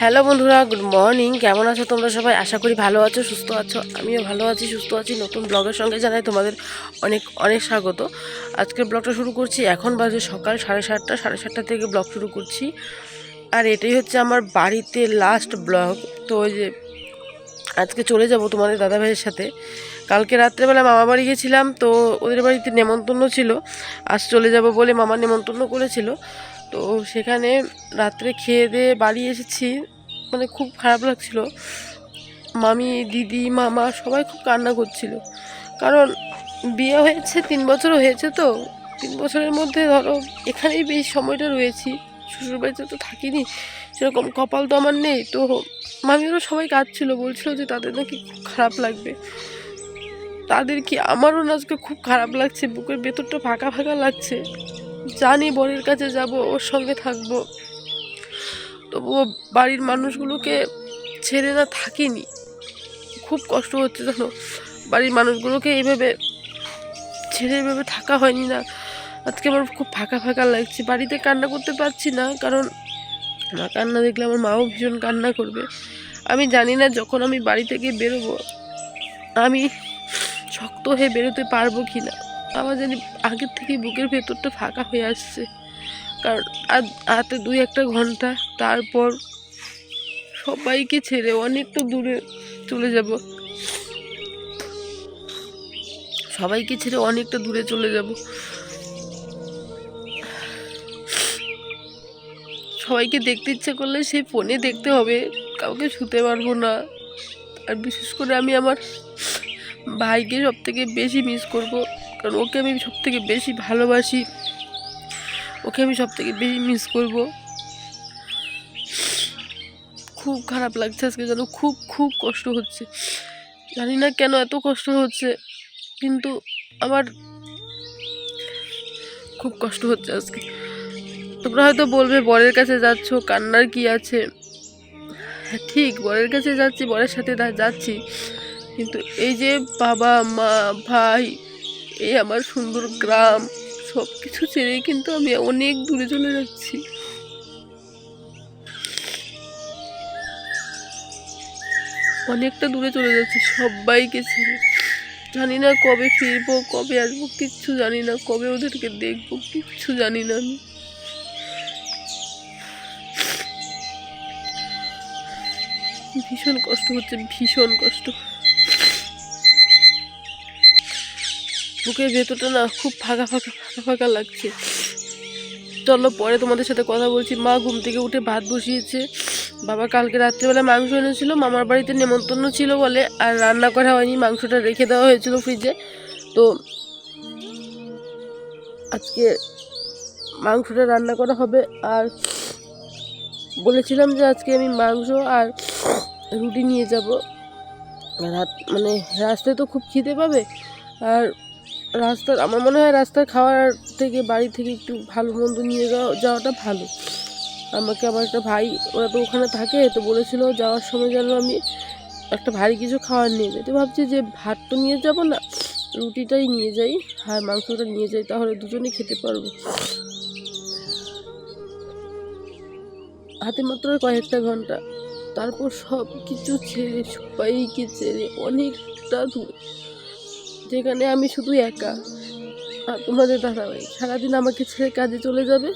Hello বন্ধুরা, good morning. কেমন আছো তোমরা সবাই? আশা করি ভালো আছো, সুস্থ আছো। আমিও ভালো আছি, সুস্থ আছি। নতুন ব্লগের সঙ্গে জানাই তোমাদের অনেক অনেক স্বাগত। আজকের ব্লগটা শুরু করছি, এখন বাজে সকাল সাড়ে সাতটা সাড়ে সাতটা থেকে ব্লগ শুরু করছি। আর এটাই হচ্ছে আমার বাড়িতে লাস্ট ব্লগ। তো ওই যে আজকে চলে যাব তোমাদের দাদাভাইয়ের সাথে। কালকে রাত্রেবেলা মামা বাড়ি গেছিলাম, তো ওদের বাড়িতে নেমন্তন্ন ছিল। আজ চলে যাব বলে মামা নেমন্তন্ন করেছিল। তো সেখানে রাত্রে খেয়ে দিয়ে বাড়ি এসেছি। মানে খুব খারাপ লাগছিল। মামি, দিদি, মামা সবাই খুব কান্না করছিল। কারণ বিয়ে হয়েছে, তিন বছরও হয়েছে তো। তিন বছরের মধ্যে ধরো এখানেই বেশ সময়টা রয়েছি। শ্বশুরবাড়িতে তো থাকিনি, সেরকম কপাল তো আমার নেই। তো মামিরও সবাই কাঁদছিল, বলছিল যে তাদের নাকি খারাপ লাগবে। তাদের কি আমারও না আজকে খুব খারাপ লাগছে, বুকের ভেতরটা ফাঁকা ফাঁকা লাগছে। জানি বরের কাছে যাব, ওর সঙ্গে থাকব। তবুও বাড়ির মানুষগুলোকে ছেড়ে না থাকিনি। খুব কষ্ট হচ্ছে জানো, বাড়ির মানুষগুলোকে এইভাবে ছেড়ে এভাবে থাকা হয়নি না। আজকে আমার খুব ফাঁকা ফাঁকা লাগছে, বাড়িতে কান্না করতে পারছি না, কারণ মা কান্না দেখলে আমার মাও ভীষণ কান্না করবে। আমি জানি না যখন আমি বাড়ি থেকে বেরোবো, আমি শক্ত হয়ে বেরোতে পারব কি না আমার জানি আগের থেকে বুকের ভেতরটা ফাঁকা হয়ে আসছে। কারণ আর হাতে দুই একটা ঘণ্টা, তারপর সবাইকে ছেড়ে অনেকটা দূরে চলে যাব। সবাইকে ছেড়ে অনেকটা দূরে চলে যাব। সবাইকে দেখতে ইচ্ছে করলে সেই ফোনে দেখতে হবে, কাউকে ছুতে পারব না। আর বিশেষ করে আমি আমার ভাইকে সব থেকে বেশি মিস করব। কারণ ওকে আমি সব থেকে বেশি ভালোবাসি। ওকে আমি সব থেকে বেশি মিস করব। খুব খারাপ লাগছে আজকে যেন, খুব খুব কষ্ট হচ্ছে। জানি না কেন এত কষ্ট হচ্ছে, কিন্তু আমার খুব কষ্ট হচ্ছে আজকে। তোমরা হয়তো বলবে, বরের কাছে যাচ্ছ, কান্নার কি আছে? হ্যাঁ ঠিক, বরের কাছে যাচ্ছি, বরের সাথে যাচ্ছি। কিন্তু এই যে বাবা, মা, ভাই এই আমার সুন্দর গ্রাম সব কিছু ছেড়ে কিন্তু আমি অনেক দূরে চলে যাচ্ছি। অনেকটা দূরে চলে যাচ্ছি, সবাইকে ছেড়ে। জানি না কবে ফিরবো, কবে আসব, কিচ্ছু জানি না, কবে ওদেরকে দেখব, কিচ্ছু জানি না আমি। ভীষণ কষ্ট হচ্ছে, ভীষণ কষ্ট। বুকের ভেতরটা না খুব ফাঁকা ফাঁকা ফাঁকা ফাঁকা লাগছে। চলো পরে তোমাদের সাথে কথা বলছি। মা ঘুম থেকে উঠে ভাত বসিয়েছে। বাবা কালকে রাত্রেবেলা মাংস এনেছিল, মামার বাড়িতে নেমন্তন্ন ছিল বলে, আর রান্না করা হয়নি, মাংসটা রেখে দেওয়া হয়েছিল ফ্রিজে তো আজকে মাংসটা রান্না করা হবে, আর বলেছিলাম যে আজকে আমি মাংস আর রুটি নিয়ে যাব। রাত মানে রাস্তায় তো খুব খিদে পাবে, আর রাস্তার আমার মনে হয় রাস্তার খাওয়ার থেকে বাড়ি থেকে একটু ভালো মন্দ নিয়ে যাওয়া- যাওয়াটা ভালো। আমাকে আমার একটা ভাই, ওরা তো ওখানে থাকে, তো বলেছিল যাওয়ার সময় যেন আমি একটা ভারী কিছু খাওয়ার নিয়ে যাই। তো ভাবছি যে ভাত তো নিয়ে যাব না, রুটিটাই নিয়ে যাই, আর মাংসটা নিয়ে যাই, তাহলে দুজনেই খেতে পারব। হাতে মাত্র কয়েকটা ঘণ্টা। তারপর সব কিছু ছেড়ে, সবাইকে ছেড়ে অনেকটা দূরে। যেখানে আমি শুধু একা। আর তোমাদের দাদাভাই, সারাদিন আমাকে ছেড়ে কাজে চলে যাবে,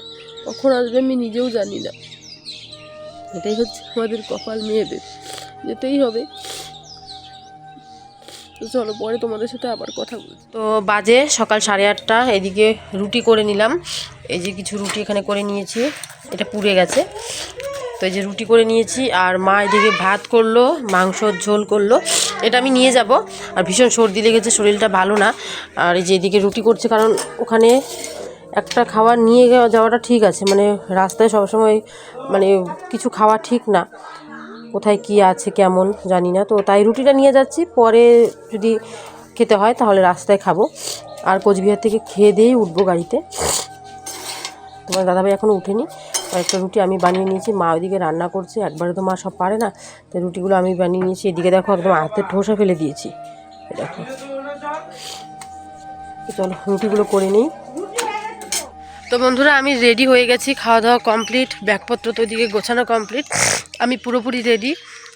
কখন আসবে আমি নিজেও জানি না। এটাই হচ্ছে আমাদের কপাল মেয়েদের, যেতেই হবে। চলো, পরে তোমাদের সাথে আবার কথা বলছি। তো বাজে সকাল সাড়ে আটটা, এদিকে রুটি করে নিলাম। এই যে কিছু রুটি এখানে করে নিয়েছি, এটা পুড়ে গেছে। তো এই যে রুটি করে নিয়েছি আর মা এদিকে ভাত করল মাংসর ঝোল করল। এটা আমি নিয়ে যাব। আর ভীষণ সর্দি লেগেছে, শরীরটা ভালো না। আর এই যে এদিকে রুটি করছে, কারণ ওখানে একটা খাবার নিয়ে যাওয়াটা ঠিক আছে। মানে রাস্তায় সবসময় মানে কিছু খাওয়া ঠিক না। কোথায় কি আছে, কেমন জানি না। তো তাই রুটিটা নিয়ে যাচ্ছি। পরে যদি খেতে হয়, তাহলে রাস্তায় খাব। আর কোচবিহার থেকে খেয়ে দিয়েই উঠবো গাড়িতে। তোমার দাদাভাই এখনও উঠেনি কয়েকটা রুটি আমি বানিয়ে নিয়েছি। মা ওইদিকে রান্না করছে, একবারে তো মা সব পারে না। তো রুটিগুলো আমি বানিয়ে নিয়েছি, এদিকে দেখো একদম হাতের ঠোসা ফেলে দিয়েছি। দেখো। চলো রুটিগুলো করে নিই। তো বন্ধুরা, আমি রেডি হয়ে গেছি খাওয়া দাওয়া কমপ্লিট ব্যাগপত্র তো ওইদিকে গোছানো কমপ্লিট আমি পুরোপুরি রেডি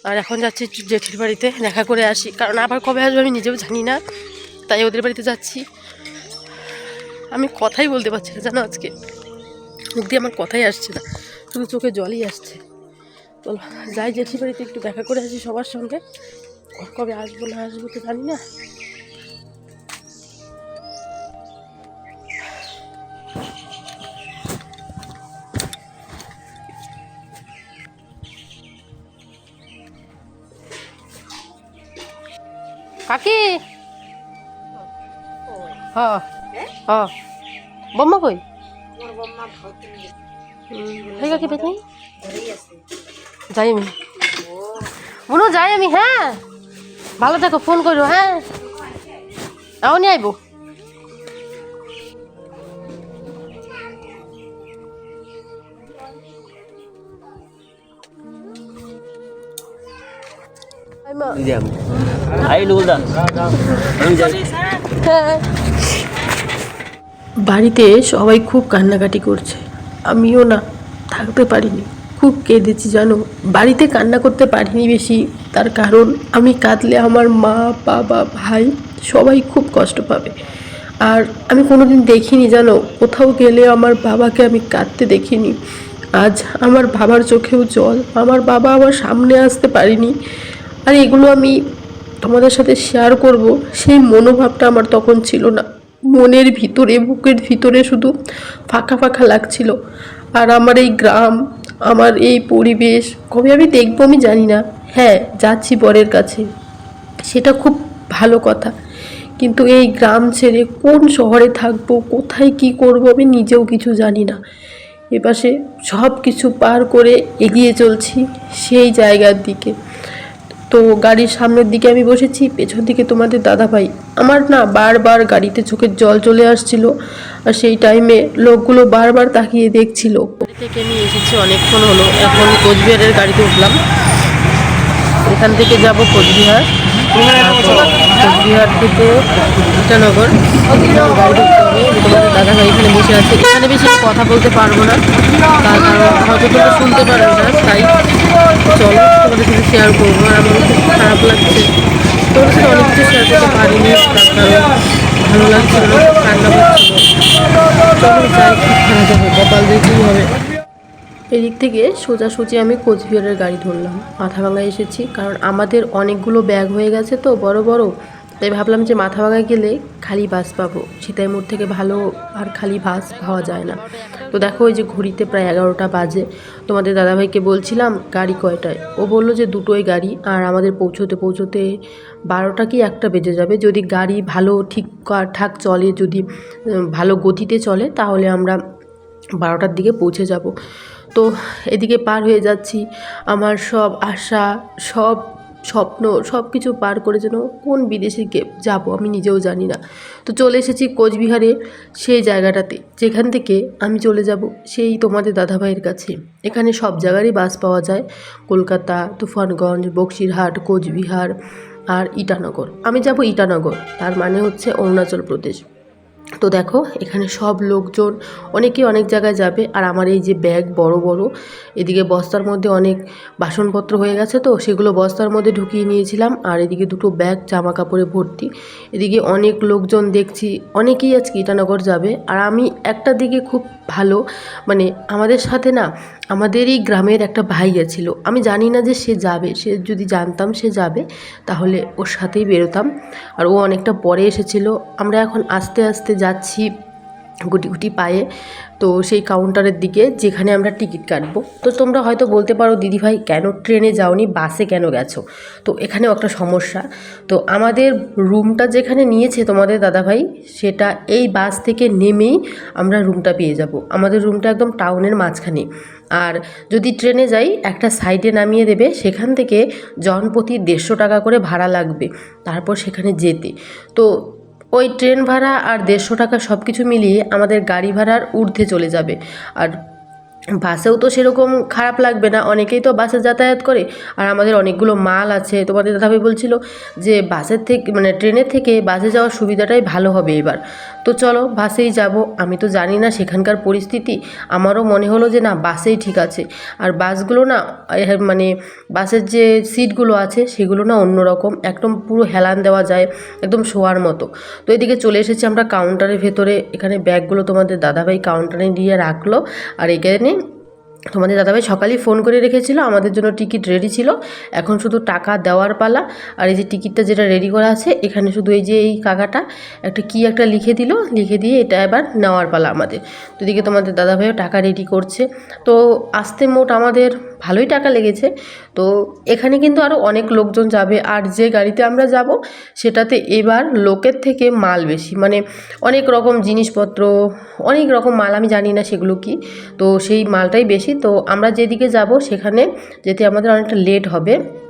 আর এখন যাচ্ছি জেঠির বাড়িতে দেখা করে আসি। কারণ আবার কবে আসবে আমি নিজেও জানি না। তাই ওদের বাড়িতে যাচ্ছি। আমি কথাই বলতে পারছি না জানো আজকে। মুখ দিয়ে আমার কথাই আসছে না। শুধু চোখে জলই আসছে। চলো যাই জেঠির বাড়িতে একটু দেখা করে আসি সবার সঙ্গে। কবে আসব না আসব তো জানি না। কাকি? হ। হ। বম্মা কই? এই কাকি বেদ নেই যাই আমি মনো যাই আমি হ্যাঁ ভালো থাকো ফোন করো হ্যাঁ এমনই আইব দিয়াম আই লুলদা আমি যাই বাড়িতে সবাই খুব কান্নাকাটি করছে। আমিও না, থাকতে পারিনি। খুব কেঁদেছি, জানো? বাড়িতে কান্না করতে পারিনি বেশি। তার কারণ, আমি কাঁদলে আমার মা, বাবা, ভাই সবাই খুব কষ্ট পাবে। আর আমি কোনোদিন দেখিনি, জানো? কোথাও গেলে আমার বাবাকে আমি কাঁদতে দেখিনি। আজ আমার বাবার চোখেও জল, আমার বাবা আমার সামনে আসতে পারিনি। আর এগুলো আমি তোমাদের সাথে শেয়ার করব। সেই মনোভাবটা আমার তখন ছিল না। মনের ভিতরে, বুকের ভিতরে শুধু ফাঁকা ফাঁকা লাগছিল। আর আমার এই গ্রাম, আমার এই পরিবেশ, কবে আমি দেখব আমি জানি না। হ্যাঁ যাচ্ছি বরের কাছে। সেটা খুব ভালো কথা। কিন্তু এই গ্রাম ছেড়ে কোন শহরে থাকব, কোথায় কি করব আমি নিজেও কিছু জানি না। এপাশে সব কিছু পার করে এগিয়ে চলছি সেই জায়গার দিকে। তো গাড়ির সামনের দিকে আমি বসেছি, পেছন দিকে তোমাদের দাদা ভাই আমার না বারবার গাড়িতে চোখের জল চলে আসছিল আর সেই টাইমে লোকগুলো বারবার তাকিয়ে দেখছিল। থেকে আমি এসেছি, অনেকক্ষণ হলো। এখন কোচবিহারের গাড়িতে উঠলাম। এখান থেকে যাব কোচবিহার। কোচবিহার থেকে ইটানগর গাড়ি হবে দাদা ভাই এখানে বসে আছে। এখানে বেশি কথা বলতে পারব না। তার কারণ হয়তো শুনতে পারবে না, তাই চলো তোমাদের সাথে শেয়ার করব। আর আমার খুব খারাপ লাগছে। তোমাদের সাথে অনেক কিছু শেয়ার করতে পারিনি, তার কারণ ভালো লাগছিল না কান্না করছিল চলো যাই খারাপ যাবে কপাল দিয়ে কী হবে? এদিক থেকে সোজাসুজি আমি কোচবিহারের গাড়ি ধরলাম। মাথাভাঙায় এসেছি, কারণ আমাদের অনেকগুলো ব্যাগ হয়ে গেছে তো বড় বড়। তাই ভাবলাম যে মাথাভাঙায় গেলে খালি বাস পাবো। সীতাই মোড় থেকে ভালো আর খালি বাস পাওয়া যায় না। তো দেখো ওই যে ঘড়িতে প্রায় এগারোটা বাজে। তোমাদের দাদাভাইকে বলছিলাম, গাড়ি কয়টায়? ও বলল যে দুটোই গাড়ি, আর আমাদের পৌঁছোতে পৌঁছোতে বারোটা কি একটা বেজে যাবে। যদি গাড়ি ভালো ঠিক ঠাক চলে, যদি ভালো গতিতে চলে, তাহলে আমরা বারোটার দিকে পৌঁছে যাব। তো এদিকে পার হয়ে যাচ্ছি। আমার সব আশা, সব স্বপ্ন সব কিছু পার করে যেন কোন বিদেশে যাব আমি নিজেও জানি না। তো চলে এসেছি কোচবিহারে সেই জায়গাটাতে। যেখান থেকে আমি চলে যাব সেই তোমাদের দাদাভাইয়ের কাছে। এখানে সব জায়গারই বাস পাওয়া যায়। কলকাতা, তুফানগঞ্জ, বক্সিরহাট, কোচবিহার আর ইটানগর। আমি যাব ইটানগর। তার মানে হচ্ছে অরুণাচল প্রদেশ। তো দেখো, এখানে সব লোকজন অনেকে অনেক জায়গায় যাবে। আর আমার এই যে ব্যাগ বড় বড়, এদিকে বস্তার মধ্যে অনেক বাসনপত্র হয়ে গেছে তো, সেগুলো বস্তার মধ্যে ঢুকিয়ে নিয়েছিলাম। আর এদিকে দুটো ব্যাগ জামা কাপড়ে ভর্তি। এদিকে অনেক লোকজন দেখছি, অনেকেই আজকে ইটানগর যাবে। আর আমি একটা দিকে খুব ভালো মানে আমাদের সাথে না আমাদের এই গ্রামের একটা ভাই ছিল আমি জানি না যে সে যাবে, সে যদি জানতাম সে যাবে, তাহলে ওর সাথেই বেরোতাম। আর ও অনেকটা পরে এসেছিল। আমরা এখন আস্তে আস্তে যাচ্ছি গুটি গুটি পায়ে, তো সেই কাউন্টারের দিকে যেখানে আমরা টিকিট কাটবো। তো তোমরা হয়তো বলতে পারো দিদিভাই কেন ট্রেনে যাওনি? বাসে কেন গেছো? তো এখানেও একটা সমস্যা। তো আমাদের রুমটা যেখানে নিয়েছে তোমাদের দাদাভাই সেটা এই বাস থেকে নেমেই আমরা রুমটা পেয়ে যাব। আমাদের রুমটা একদম টাউনের মাঝখানে। আর যদি ট্রেনে যাই, একটা সাইডে নামিয়ে দেবে, সেখান থেকে জনপ্রতি দেড়শো টাকা করে ভাড়া লাগবে, তারপর সেখানে যেতে। তো ওই ট্রেন ভাড়া আর দেড়শো টাকা সব কিছু মিলিয়ে আমাদের গাড়ি ভাড়ার ঊর্ধ্বে চলে যাবে। আর বাসেও তো সেরকম খারাপ লাগবে না, অনেকেই তো বাসে যাতায়াত করে। আর আমাদের অনেকগুলো মাল আছে, তোমাদের দাদাভাই বলছিল যে বাসের থেকে মানে ট্রেনের থেকে বাসে যাওয়ার সুবিধাটাই ভালো হবে এবার। তো চলো বাসেই যাব, আমি তো জানি না সেখানকার পরিস্থিতি, আমারও মনে হলো যে না বাসেই ঠিক আছে। আর বাসগুলো না মানে বাসের যে সিটগুলো আছে সেগুলো না অন্যরকম, একদম পুরো হেলান দেওয়া যায়, একদম শোয়ার মতো। তো এদিকে চলে এসেছি আমরা কাউন্টারের ভেতরে, এখানে ব্যাগগুলো তোমাদের দাদাভাই কাউন্টারে দিয়ে রাখল, আর এখানে তোমাদের দাদাভাই সকালেই ফোন করে রেখেছিল, আমাদের জন্য টিকিট রেডি ছিল। এখন শুধু টাকা দেওয়ার পালা, আর এই যে টিকিটটা যেটা রেডি করা আছে, এখানে শুধু এই যে এই কাকাটা, একটা কি একটা লিখে দিল, লিখে দিয়ে এটা এবার নেওয়ার পালা আমাদের। তো এদিকে তোমাদের দাদাভাইও টাকা রেডি করছে। তো আসতে মোট আমাদের ভালোই টাকা লেগেছে। তো এখানে কিন্তু আরও অনেক লোকজন যাবে, আর যে গাড়িতে আমরা যাব, সেটাতে এবার লোকের থেকে মাল বেশি। মানে অনেক রকম জিনিসপত্র, অনেক রকম মাল, আমি জানি না সেগুলো কি। তো সেই মালটাই বেশি তো আমরা যেদিকে যাব সেখানে যেতে আমাদের অনেকটা লেট হবে।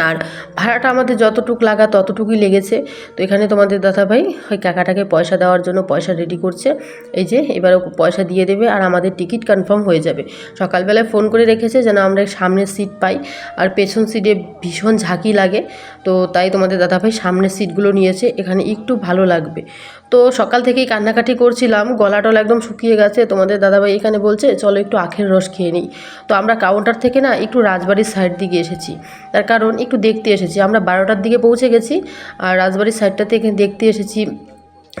আর ভাড়াটা আমাদের যতটুক লাগা ততটুকুই লেগেছে। তো এখানে তোমাদের দাদাভাই ওই কাকাটাকে পয়সা দেওয়ার জন্য পয়সা রেডি করছে। এই যে, এবার পয়সা দিয়ে দেবে আর আমাদের টিকিট কনফার্ম হয়ে যাবে। সকালবেলায় ফোন করে রেখেছে যেন আমরা সামনের সিট পাই। আর পেছন সিটে ভীষণ ঝাঁকি লাগে। তো তাই তোমাদের দাদাভাই সামনের সিটগুলো নিয়েছে। এখানে একটু ভালো লাগবে। তো সকাল থেকেই কান্নাকাটি করছিলাম, গলা টলা একদম শুকিয়ে গেছে। তোমাদের দাদাভাই এখানে বলছে, চলো একটু আখের রস খেয়ে নিই। তো আমরা কাউন্টার থেকে না একটু রাজবাড়ির সাইড দিকে এসেছি। তার কারণ একটু দেখতে এসেছি। আমরা বারোটার দিকে পৌঁছে গেছি, আর রাজবাড়ির সাইডটাতে এখানে দেখতে এসেছি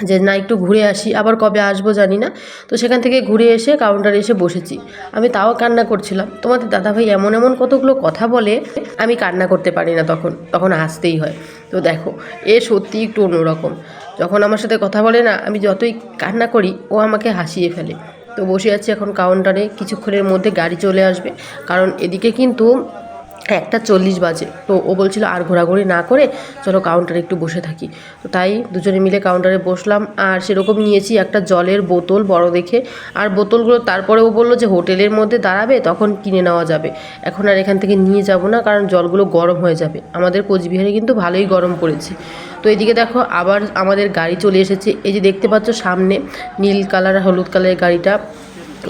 যে, না, একটু ঘুরে আসি, আবার কবে আসব জানি না। তো সেখান থেকে ঘুরে এসে কাউন্টারে এসে বসেছি। আমি তাও কান্না করছিলাম। তোমাদের দাদাভাই এমন এমন কতগুলো কথা বলে, আমি কান্না করতে পারি না তখন তখন হাসতেই হয়। তো দেখো, এ সত্যি একটু অন্যরকম। যখন আমার সাথে কথা বলে না, আমি যতই কান্না করি, ও আমাকে হাসিয়ে ফেলে। তো বসে আছি এখন কাউন্টারে কিছুক্ষণের মধ্যে গাড়ি চলে আসবে। কারণ এদিকে কিন্তু একটা চল্লিশ বাজে। তো ও বলছিল আর ঘোরাঘুরি না করে চলো কাউন্টারে একটু বসে থাকি। তো তাই দুজনে মিলে কাউন্টারে বসলাম। আর সেরকম নিয়েছি একটা জলের বোতল বড় দেখে। আর বোতলগুলো তারপরে ও বলল যে হোটেলের মধ্যে দাঁড়াবে, তখন কিনে নেওয়া যাবে। এখন আর এখান থেকে নিয়ে যাব না, কারণ জলগুলো গরম হয়ে যাবে। আমাদের কোচবিহারে কিন্তু ভালোই গরম পড়েছে। তো এদিকে দেখো আবার আমাদের গাড়ি চলে এসেছে। এই যে দেখতে পাচ্ছ সামনে নীল কালার হলুদ কালারের গাড়িটা।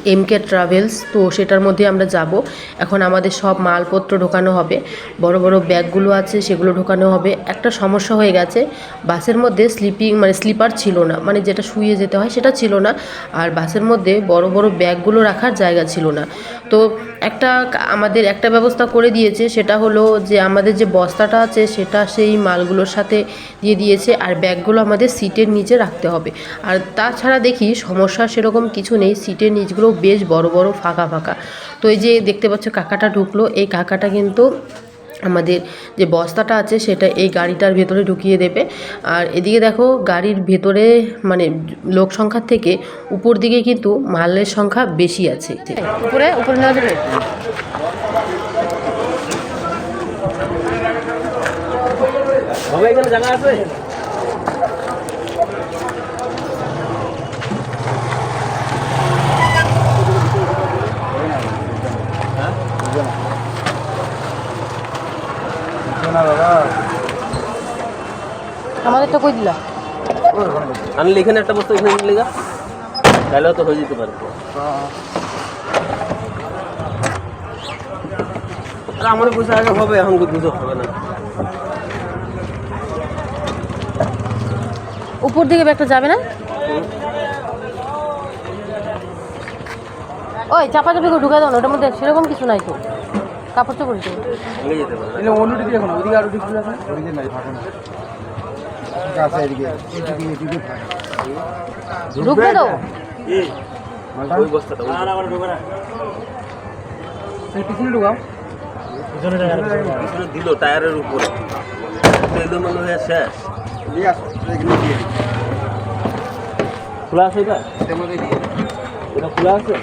এমকে ট্রাভেলস তো সেটার মধ্যে আমরা যাব। এখন আমাদের সব মালপত্র ঢোকানো হবে। বড় বড় ব্যাগগুলো আছে, সেগুলো ঢোকানো হবে। একটা সমস্যা হয়ে গেছে, বাসের মধ্যে স্লিপিং মানে স্লিপার ছিল না। মানে যেটা শুয়ে যেতে হয় সেটা ছিল না। আর বাসের মধ্যে বড় বড় ব্যাগগুলো রাখার জায়গা ছিল না। তো একটা কা- আমাদের একটা ব্যবস্থা করে দিয়েছে, সেটা হলো যে আমাদের যে বস্তাটা আছে, সেটা সেই মালগুলোর সাথে দিয়ে দিয়েছে। আর ব্যাগগুলো আমাদের সিটের নিচে রাখতে হবে। আর তাছাড়া দেখি সমস্যা সেরকম কিছু নেই সিটের নিচগুলো বেশ বড় বড় ফাঁকা ফাঁকা। তো এই যে দেখতে পাচ্ছ কাকাটা ঢুকলো এই কাকাটা কিন্তু আমাদের যে বস্তাটা আছে সেটা এই গাড়িটার ভেতরে ঢুকিয়ে দেবে। আর এদিকে দেখো গাড়ির ভেতরে মানে লোক সংখ্যার থেকে উপর দিকে কিন্তু মালের সংখ্যা বেশি আছে। উপরে উপরে যাবে? জায়গা আছে? আমাদের তো কই দিলা? আনলে এখানে একটা বস্তু এখানে নিলে গা। তাহলেও তো হয়ে যেতে পারে। আমার পয়সা আগে হবে এখন বুঝো হবে না। উপর দিকে ব্যাগটা যাবে না? ওই চাপা চাপি ঢুকা দাও না ওটার মধ্যে সেরকম কিছু নাই তো। কাপড় চোপড় তো নিয়ে যেতে পারে। এলে অন্যদিকে এখন ওইদিকে আরও ডিসপ্লে আছে। ওইদিকে নাই ফাঁকা না ঠিক আছে এদিকে এদিকে এদিকে ফাঁকা ঢুকবে তো? ওই বস্তাটা ওই এই পিছনে ঢুকাও। পিছনে দিল টায়ারের উপরে। তেল মনে হয়ে শেষ। দিয়ে আসো দিয়ে খোলা আছে এটা? এটা খোলা আছে?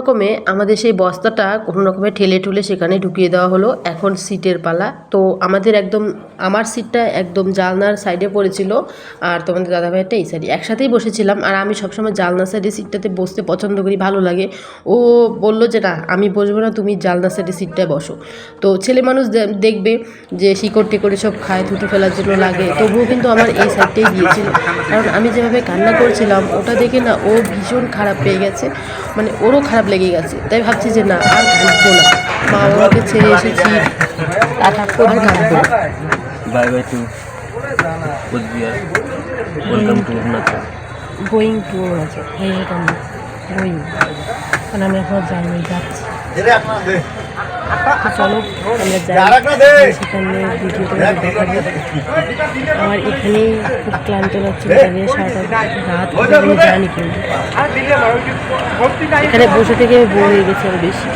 রকমে আমাদের সেই বস্তাটা কোনো রকমে ঠেলে ঠুলে সেখানে ঢুকিয়ে দেওয়া হলো। এখন সিটের পালা। তো আমাদের একদম আমার সিটটা একদম জালনার সাইডে পড়েছিল আর তোমাদের দাদাভাইয়েরটা এই সাইডে একসাথেই বসেছিলাম আর আমি সবসময় জালনার সাইডে সিটটাতে বসতে পছন্দ করি, ভালো লাগে। ও বলল যে, না, আমি বসবো না, তুমি জালনার সাইডে সিটটায় বসো। তো ছেলে মানুষ দেখবে যে শিকড় টিকড়ে সব খায়, থুতু ফেলার জন্য লাগে। তবুও কিন্তু আমার এই সাইডটাই দিয়েছিল কারণ আমি যেভাবে কান্না করছিলাম, ওটা দেখে না ও ভীষণ খারাপ পেয়ে গেছে। মানে ওরও খারাপ লেগে গেছে। তাই ভাবছি যে, না, আর কাঁদবো না। মা বাবাকে ছেড়ে এসেছি। আর কাঁদবো bye bye to Cooch Behar welcome to Arunachal going to Arunachal going কারণ আমি এখন যাইনি যাচ্ছি চলো আমরা যাই সেখানে দেখাবো আমার এখানে খুব ক্লান্ত লাগছিল দাঁড়িয়ে সারাটা রাত জানি কিন্তু এখানে বসে থেকে বোর হয়ে গেছে আরও বেশি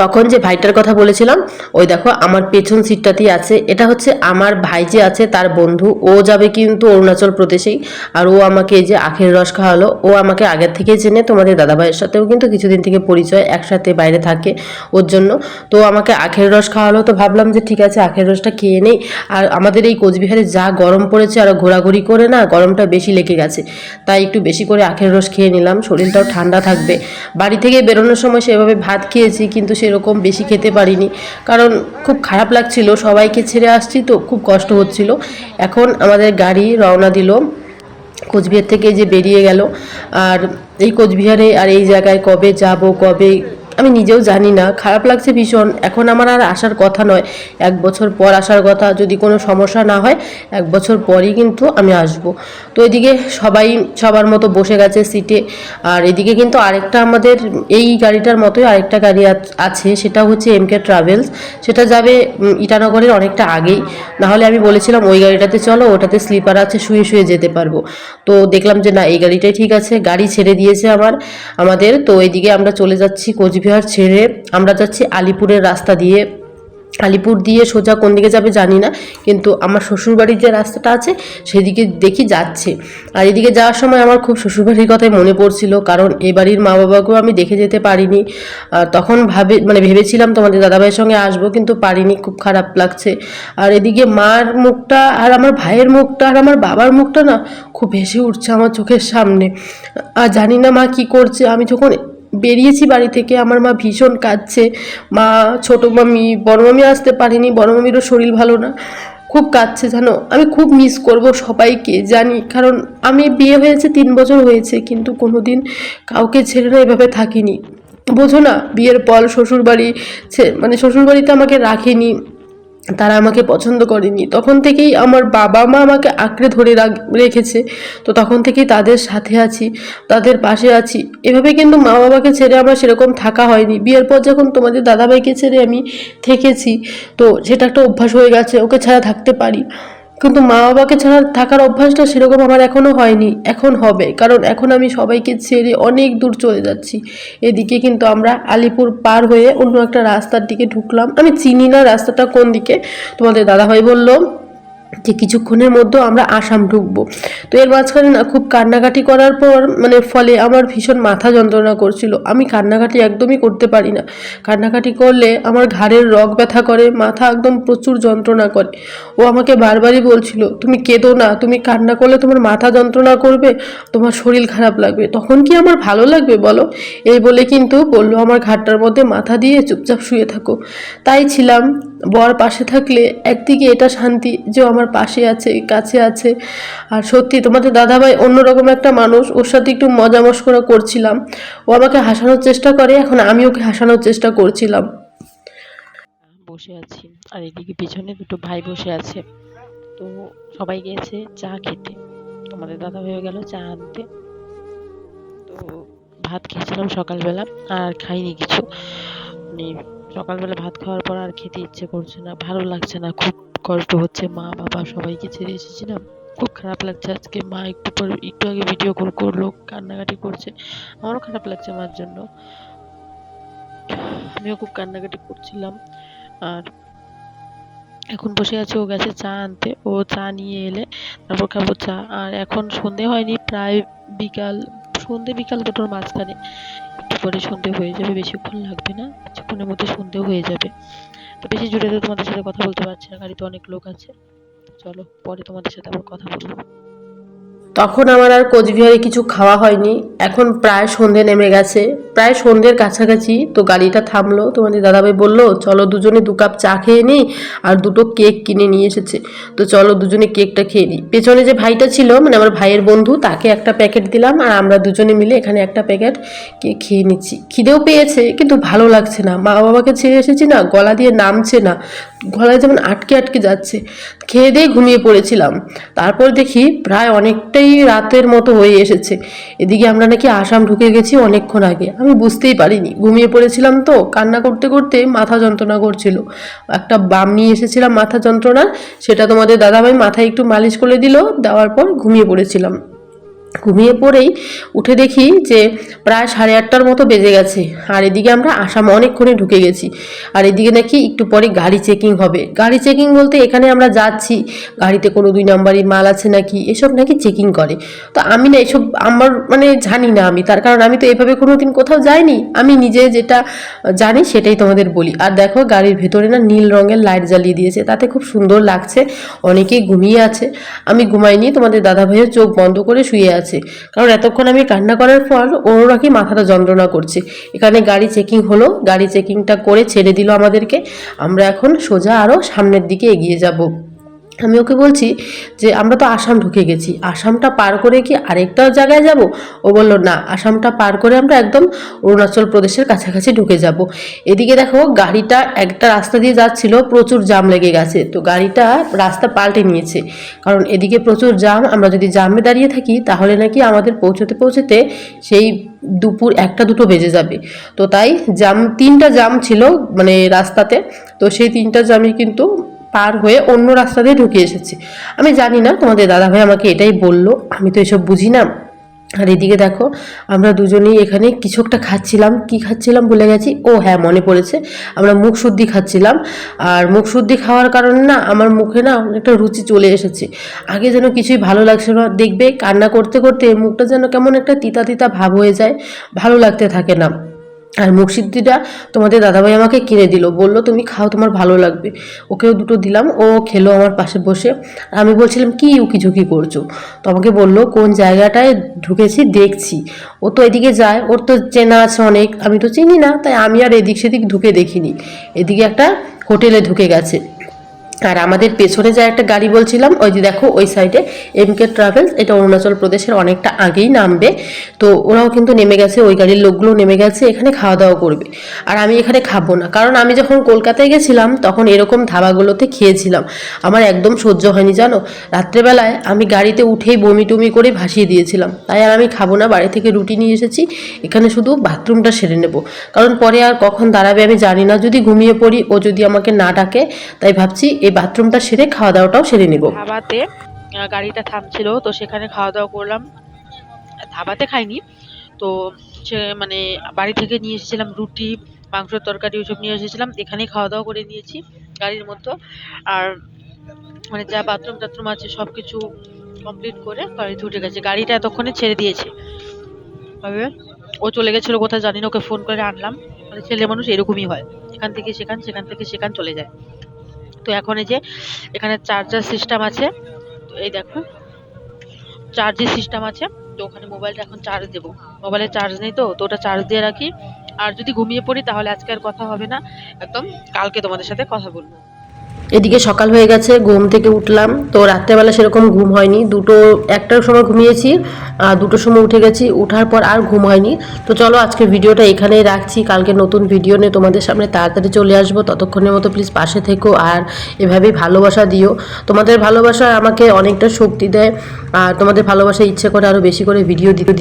তখন যে ভাইটার কথা বলেছিলাম, ওই দেখো আমার পেছন সিটটাতেই আছে। এটা হচ্ছে আমার ভাই যে আছে তার বন্ধু। ও যাবে কিন্তু অরুণাচল প্রদেশেই। আর ও আমাকে এই যে আখের রস খাওয়ালো, ও আমাকে আগের থেকেই চেনে। তোমাদের দাদাভাইয়ের সাথেও কিন্তু কিছুদিন থেকে পরিচয়, একসাথে বাইরে থাকে ওর জন্য। তো আমাকে আখের রস খাওয়ালো। তো ভাবলাম যে ঠিক আছে, আখের রসটা খেয়ে নেই। আর আমাদের এই কোচবিহারে যা গরম পড়েছে, আর ঘোরাঘুরি করে না, গরমটা বেশি লেগে গেছে। তাই একটু বেশি করে আখের রস খেয়ে নিলাম। শরীরটাও ঠান্ডা থাকবে। বাড়ি থেকে বেরোনোর সময় সেভাবে ভাত খেয়েছি, কিন্তু সেরকম বেশি খেতে পারিনি। কারণ খুব খারাপ লাগছিল, সবাইকে ছেড়ে আসছি তো খুব কষ্ট হচ্ছিল। এখন আমাদের গাড়ি রওনা দিল। কোচবিহার থেকে যে বেরিয়ে গেল। আর এই কোচবিহারে আর এই জায়গায় কবে যাব, কবে আমি নিজেও জানি না, খারাপ লাগছে ভীষণ। এখন আমার আর আসার কথা নয়। এক বছর পর আসার কথা, যদি কোনো সমস্যা না হয়, এক বছর পরই কিন্তু আমি আসব। তো এদিকে সবাই সবার মতো বসে গেছে সিটে। আর এদিকে কিন্তু আরেকটা আমাদের, এই গাড়িটার মতোই আরেকটা গাড়ি আছে, সেটা হচ্ছে এমকে ট্রাভেলস সেটা যাবে ইটানগরের অনেকটা আগেই। নাহলে আমি বলেছিলাম, ওই গাড়িটাতে চলো, ওটাতে স্লিপার আছে, শুয়ে শুয়ে যেতে পারব। তো দেখলাম যে, না, এই গাড়িটাই ঠিক আছে, গাড়ি ছেড়ে দিয়েছে আমার, আমাদের। তো এদিকে আমরা চলে যাচ্ছি কোচবিহার। ছেড়ে আমরা যাচ্ছি আলিপুরের রাস্তা দিয়ে। আলিপুর দিয়ে সোজা কোন দিকে যাবে জানি না, কিন্তু আমার শ্বশুরবাড়ির যে রাস্তাটা আছে, সেদিকে দেখি যাচ্ছে। আর এদিকে যাওয়ার সময় আমার খুব শ্বশুরবাড়ির কথাই মনে পড়ছিল, কারণ এ বাড়ির মা বাবাকেও আমি দেখে যেতে পারিনি। আর তখন ভাবে মানে ভেবেছিলাম তোমাদের দাদাভাইয়ের সঙ্গে আসব, কিন্তু পারিনি, খুব খারাপ লাগছে। আর এদিকে মার মুখটা আর আমার ভাইয়ের মুখটা আর আমার বাবার মুখটা না, খুব ভেসে উঠছে আমার চোখের সামনে। আর জানি না মা কি করছে, আমি যখন বেরিয়েছি বাড়ি থেকে, আমার মা ভীষণ কাঁদছে। মা, ছোটো মামি, বড় মামি আসতে পারেনি, বড় মামিরও শরীর ভালো না। খুব কাঁদছে, জানো? আমি খুব মিস করব সবাইকে, জানি। কারণ আমি বিয়ে হয়েছে, তিন বছর হয়েছে, কিন্তু কোনো দিন কাউকে ছেড়ে না এভাবে থাকিনি। বোঝো না, বিয়ের পর শ্বশুরবাড়ি মানে শ্বশুরবাড়িতে আমাকে রাখেনি। তারা আমাকে পছন্দ করেনি। তখন থেকেই আমার বাবা মা আমাকে আঁকড়ে ধরে রাখ- রেখেছে। তো তখন থেকেই তাদের সাথে আছি, তাদের পাশে আছি। এভাবে কিন্তু মা বাবাকে ছেড়ে আমার সেরকম থাকা হয়নি। বিয়ের পর যখন তোমাদের দাদাভাইকে ছেড়ে আমি থেকেছি, তো সেটা একটা অভ্যাস হয়ে গেছে, ওকে ছাড়া থাকতে পারি। কিন্তু মা বাবাকে ছাড়া থাকার অভ্যাসটা সেরকম আমার এখনও হয়নি, এখন হবে। কারণ এখন আমি সবাইকে ছেড়ে অনেক দূর চলে যাচ্ছি। এদিকে কিন্তু আমরা আলিপুর পার হয়ে অন্য একটা রাস্তার দিকে ঢুকলাম। আমি চিনি না রাস্তাটা কোন দিকে। তোমাদের দাদাভাই বলল যে কিছুক্ষণের মধ্যে আমরা আসাম ঢুকবো। তো এর মাঝখানে না খুব কান্নাকাটি করার পর মানে ফলে আমার ভীষণ মাথা যন্ত্রণা করছিল। আমি কান্নাকাটি একদমই করতে পারি না। কান্নাকাটি করলে আমার ঘাড়ের রগ ব্যথা করে, মাথা একদম প্রচুর যন্ত্রণা করে। ও আমাকে বারবারই বলছিল, তুমি কেঁদো না, তুমি কান্না করলে তোমার মাথা যন্ত্রণা করবে, তোমার শরীর খারাপ লাগবে। তখন কি আমার ভালো লাগবে বলো? এই বলে কিন্তু বলল, আমার ঘাটটার মধ্যে মাথা দিয়ে চুপচাপ শুয়ে থাকো। তাই ছিলাম বর পাশে থাকলে একদিকে এটা শান্তি যে আমার পাশে আছে, কাছে আছে। আর সত্যি তোমাদের দাদাভাই অন্যরকম একটা মানুষ, ওর সাথে একটু মজা মস্করা করছিলাম। ও আমাকে হাসানোর চেষ্টা করে, এখন আমি ওকে হাসানোর চেষ্টা করছিলাম। বসে আছি, আর এদিকে পিছনে দুটো ভাই বসে আছে। তো সবাই গিয়েছে চা খেতে। তোমাদের দাদা হয়ে গেল চা আনতে। তো ভাত খেয়েছিলাম সকালবেলা, আর খাইনি কিছু। মানে সকালবেলা ভাত খাওয়ার পর আর খেতে ইচ্ছে করছে না, ভালো লাগছে না, খুব কষ্ট হচ্ছে, মা, বাবা সবাইকে ছেড়ে এসেছিলাম। খুব খারাপ লাগছে আজকে, মা একটু পর, একটু আগে ভিডিও কল করল, কান্নাকাটি করছে, আমারও খারাপ লাগছে মার জন্য। আমিও খুব কান্নাকাটি করছিলাম, আর এখন বসে আছে, ও গেছে চা আনতে, ও চা নিয়ে এলে তারপর খাব চা। আর এখন সন্ধে হয়নি, প্রায় বিকাল, সন্ধে বিকাল দুটোর মাঝখানে। পরে সন্ধে হয়ে যাবে, বেশিক্ষণ লাগবে না, কিছুক্ষণের মধ্যে সন্ধে হয়ে যাবে। তো বেশি জুড়ে তো তোমাদের সাথে কথা বলতে পারছি না, গাড়িতে অনেক লোক আছে। চলো, পরে তোমাদের সাথে আবার কথা বলব। তখন আমার আর কোচবিহারে কিছু খাওয়া হয়নি। এখন প্রায় সন্ধে নেমে গেছে। প্রায় সন্ধ্যের কাছাকাছি তো গাড়িটা থামলো। তোমাদের দাদাভাই বলল, চলো দুজনে দু কাপ চা খেয়ে নিই আর দুটো কেক কিনে নিয়ে এসেছে। তো চলো দুজনে কেকটা খেয়ে নিই পেছনে যে ভাইটা ছিল মানে আমার ভাইয়ের বন্ধু, তাকে একটা প্যাকেট দিলাম আর আমরা দুজনে মিলে এখানে একটা প্যাকেট কেক খেয়ে নিচ্ছি। খিদেও পেয়েছে, কিন্তু ভালো লাগছে না। মা বাবাকে ছেড়ে এসেছি না, গলা দিয়ে নামছে না। গলায় যেমন আটকে আটকে যাচ্ছে। খেয়ে দিয়ে ঘুমিয়ে পড়েছিলাম। তারপর দেখি প্রায় অনেকটাই রাতের মতো হয়ে এসেছে। এদিকে আমরা নাকি আসাম ঢুকে গেছি অনেকক্ষণ আগে। আমি বুঝতেই পারিনি। ঘুমিয়ে পড়েছিলাম তো, কান্না করতে করতে মাথা যন্ত্রণা করছিল। একটা বাম নিয়ে এসেছিলাম মাথা যন্ত্রণার, সেটা তোমাদের দাদাভাই মাথায় একটু মালিশ করে দিল, দেওয়ার পর ঘুমিয়ে পড়েছিলাম। ঘুমিয়ে পড়েই উঠে দেখি যে প্রায় সাড়ে আটটার মতো বেজে গেছে। আর এদিকে আমরা আসাম অনেকক্ষণে ঢুকে গেছি। আর এদিকে নাকি একটু পরে গাড়ি চেকিং হবে। গাড়ি চেকিং বলতে এখানে আমরা যাচ্ছি। গাড়িতে কোনো দুই নাম্বারই মাল আছে নাকি? এসব নাকি চেকিং করে। তো আমি না এসব আমার মানে জানি না আমি। তার কারণ আমি তো এভাবে কোনো দিন কোথাও যাইনি। আমি নিজে যেটা জানি সেটাই তোমাদের বলি। আর দেখো গাড়ির ভেতরে না নীল রঙের লাইট জ্বালিয়ে দিয়েছে। তাতে খুব সুন্দর লাগছে। অনেকেই ঘুমিয়ে আছে। আমি ঘুমাইনি। তোমাদের দাদা ভাইয়ের চোখ বন্ধ করে শুয়ে আছে। কারণ এতক্ষণ আমি কান্না করার পর ওর নাকি মাথাটা যন্ত্রণা করছে। এখানে গাড়ি চেকিং হলো, গাড়ি চেকিংটা করে ছেড়ে দিল আমাদেরকে। আমরা এখন সোজা আরও সামনের দিকে এগিয়ে যাব। আমি ওকে বলছি যে, আমরা তো আসাম ঢুকে গেছি। আসামটা পার করে কি আরেকটা জায়গায় যাব? ও বলল, না, আসামটা পার করে আমরা একদম অরুণাচল প্রদেশের কাছাকাছি ঢুকে যাব। এদিকে দেখো, গাড়িটা একটা রাস্তা দিয়ে যাচ্ছিল, প্রচুর জাম লেগে গেছে। তো গাড়িটা রাস্তা পাল্টে নিয়েছে। কারণ এদিকে প্রচুর জাম আমরা যদি জামে দাঁড়িয়ে থাকি, তাহলে নাকি আমাদের পৌঁছতে পৌঁছতে সেই দুপুর একটা দুটো বেজে যাবে। তো তাই জাম তিনটা জাম ছিল মানে রাস্তাতে। তো সেই তিনটা জামই কিন্তু পার হয়ে অন্য রাস্তা দিয়ে ঢুকে এসেছি। আমি জানি না, তোমাদের দাদাভাই আমাকে এটাই বলল। আমি তো এসব বুঝি না। আর এদিকে দেখো, আমরা দুজনেই এখানে কিছু একটা খাচ্ছিলাম। কি খাচ্ছিলাম ভুলে গেছি? ও হ্যাঁ মনে পড়েছে। আমরা মুখ শুদ্ধি খাচ্ছিলাম। আর মুখ শুদ্ধি খাওয়ার কারণে না, আমার মুখে না একটা রুচি চলে এসেছে। আগে যেন কিছুই ভালো লাগছে না। দেখবে কান্না করতে করতে মুখটা যেন কেমন একটা তিতা তিতা ভাব হয়ে যায়। ভালো লাগতে থাকে না। আর মুখসিদ্ধিটা তোমাদের দাদাভাই আমাকে কিনে দিল। বলল, তুমি খাও, তোমার ভালো লাগবে। ওকেও দুটো দিলাম, ও খেলো আমার পাশে বসে। আমি বলছিলাম, কি উকি ঝুঁকি করছ? তো আমাকে বলল, কোন জায়গাটায় ঢুকেছি, দেখছি। ও তো এদিকে যায়, ওর তো চেনা আছে অনেক, আমি তো চিনি না, তাই আমি আর এদিক সেদিক ঢুকে দেখিনি। এদিকে একটা হোটেলে ঢুকে গেছে। আর আমাদের পেছনে যে একটা গাড়ি বলছিলাম, ওই যে দেখো, ওই সাইডে এম কে ট্রাভেলস এটা অরুণাচল প্রদেশের অনেকটা আগেই নামবে। তো ওরাও কিন্তু নেমে গেছে, ওই গাড়ির লোকগুলো নেমে গেছে, এখানে খাওয়া দাওয়া করবে। আর আমি এখানে খাব না, কারণ আমি যখন কলকাতায় গেছিলাম, তখন এরকম ধাবাগুলোতে খেয়েছিলাম। আমার একদম সহ্য হয়নি, জানো? রাত্রেবেলায় আমি গাড়িতে উঠেই বমি টমি করে ভাসিয়ে দিয়েছিলাম। তাই আর আমি খাব না, বাড়ি থেকে রুটি নিয়ে এসেছি, এখানে শুধু বাথরুমটা সেরে নেব। কারণ পরে আর কখন দাঁড়াবে আমি জানি না, যদি ঘুমিয়ে পড়ি, ও যদি আমাকে না ডাকে, তাই ভাবছি বাথরুমটা সেরে খাওয়া দাওয়াটাও সেরে নেব। ধাবাতে গাড়িটা থামছিল, তো সেখানে খাওয়া দাওয়া করলাম। ধাবাতে খাইনি, তো সে মানে বাড়ি থেকে নিয়ে এসেছিলাম রুটি, মাংসের তরকারি ওইসব নিয়ে এসেছিলাম, এখানেই খাওয়া দাওয়া করে নিয়েছি গাড়ির মধ্যে। আর মানে যা বাথরুম টাথরুম আছে সব কিছু কমপ্লিট করে গাড়িতে উঠে গেছে। গাড়িটা এতক্ষণে ছেড়ে দিয়েছে। তবে ও চলে গেছিল কোথায় জানি না, ওকে ফোন করে আনলাম। মানে ছেলে মানুষ এরকমই হয়। এখান থেকে সেখান সেখান থেকে সেখান চলে যায়। তো এখন এই যে এখানে চার্জার সিস্টেম আছে, তো এই দেখো চার্জের সিস্টেম আছে, তো ওখানে মোবাইলটা এখন চার্জ দেবো। মোবাইলে চার্জ নেই তো তো ওটা চার্জ দিয়ে রাখি। আর যদি ঘুমিয়ে পড়ি তাহলে আজকে আর কথা হবে না, একদম কালকে তোমাদের সাথে কথা বলব। এদিকে সকাল হয়ে গেছে, ঘুম থেকে উঠলাম। তো রাত্রেবেলা সেরকম ঘুম হয়নি। দুটো, একটার সময় ঘুমিয়েছি, আর দুটোর সময় উঠে গেছি। ওঠার পর আর ঘুম হয়নি। তো চলো আজকে ভিডিওটা এখানেই রাখছি। কালকে নতুন ভিডিও নিয়ে তোমাদের সামনে তাড়াতাড়ি চলে আসব। ততক্ষণের মতো প্লিজ পাশে থেকো আর এভাবেই ভালোবাসা দিও। তোমাদের ভালোবাসা আমাকে অনেকটা শক্তি দেয়। আর তোমাদের ভালোবাসা ইচ্ছে করে আরও বেশি করে ভিডিও দিতে